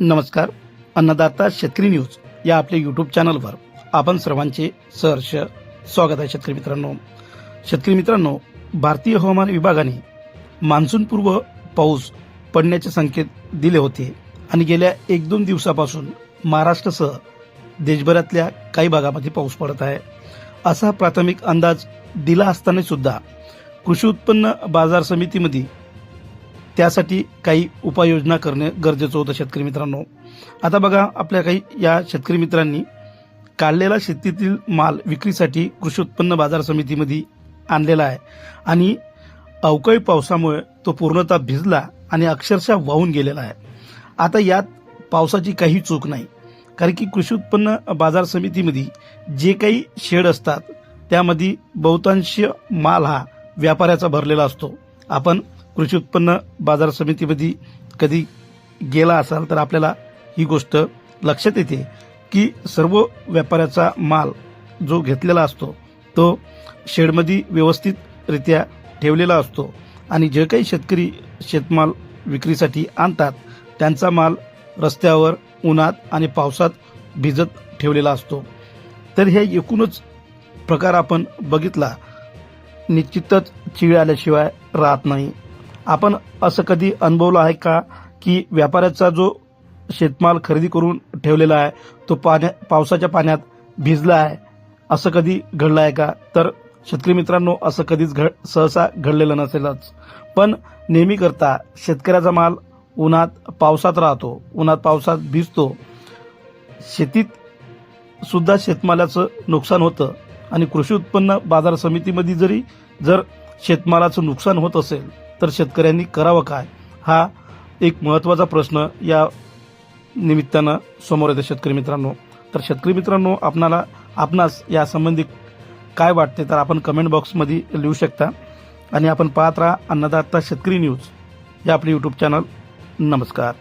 नमस्कार. अन्नदाता शेतकरी न्यूज या आपल्या युट्यूब चॅनलवर आपण सर्वांचे सहर्ष स्वागत आहे शेतकरी मित्रांनो. शेतकरी मित्रांनो भारतीय हवामान विभागाने मान्सूनपूर्व पाऊस पडण्याचे संकेत दिले होते आणि गेल्या एक दोन दिवसापासून महाराष्ट्रासह देशभरातल्या काही भागामध्ये पाऊस पडत आहे. असा प्राथमिक अंदाज दिला असताना सुद्धा कृषी उत्पन्न बाजार समितीमध्ये त्यासाठी काही उपाययोजना करणे गरजेचं होतं शेतकरी मित्रांनो. आता बघा आपल्या काही या शेतकरी मित्रांनी काढलेला शेतीतील माल विक्रीसाठी कृषी उत्पन्न बाजार समितीमध्ये आणलेला आहे. आणि अवकाळी पावसामुळे तो पूर्णतः भिजला आणि अक्षरशः वाहून गेलेला आहे. आता यात पावसाची काही चूक नाही. कारण की कृषी उत्पन्न बाजार समितीमध्ये जे काही शेड असतात त्यामध्ये बहुतांश माल हा व्यापाऱ्याचा भरलेला असतो. आपण कृषी उत्पन्न बाजार समितीमध्ये कधी गेला असाल तर आपल्याला ही गोष्ट लक्षात येते की सर्व व्यापाऱ्याचा माल जो घेतलेला असतो तो शेडमध्ये व्यवस्थितरित्या ठेवलेला असतो आणि जे काही शेतकरी शेतमाल विक्रीसाठी आणतात त्यांचा माल रस्त्यावर उन्हात आणि पावसात भिजत ठेवलेला असतो. तर हे एकूणच प्रकार आपण बघितला. निश्चितच चीड आल्याशिवाय राहत नाही. आपण असं कधी अनुभवलं आहे का की व्यापाऱ्याचा जो शेतमाल खरेदी करून ठेवलेला आहे तो पाण्या पावसाच्या पाण्यात भिजला आहे असं कधी घडलं आहे का? तर शेतकरी मित्रांनो असं कधीच घड सहसा घडलेलं नसेलच. पण नेहमी करता शेतकऱ्याचा माल उन्हात पावसात राहतो उन्हात पावसात भिजतो. शेतीत सुद्धा शेतमालाचं नुकसान होतं आणि कृषी उत्पन्न बाजार समितीमध्ये जरी जर शेतमालाचं नुकसान होत असेल तर शेतकऱ्यांनी करावं काय? हा एक महत्त्वाचा प्रश्न या निमित्तानं समोर येतो शेतकरी मित्रांनो. तर शेतकरी मित्रांनो आपणाला आपणास यासंबंधी काय वाटते तर आपण कमेंट बॉक्समध्ये लिहू शकता. आणि आपण पाहत राहा अन्नदाता शेतकरी न्यूज हे आपले यूट्यूब चॅनल नमस्कार.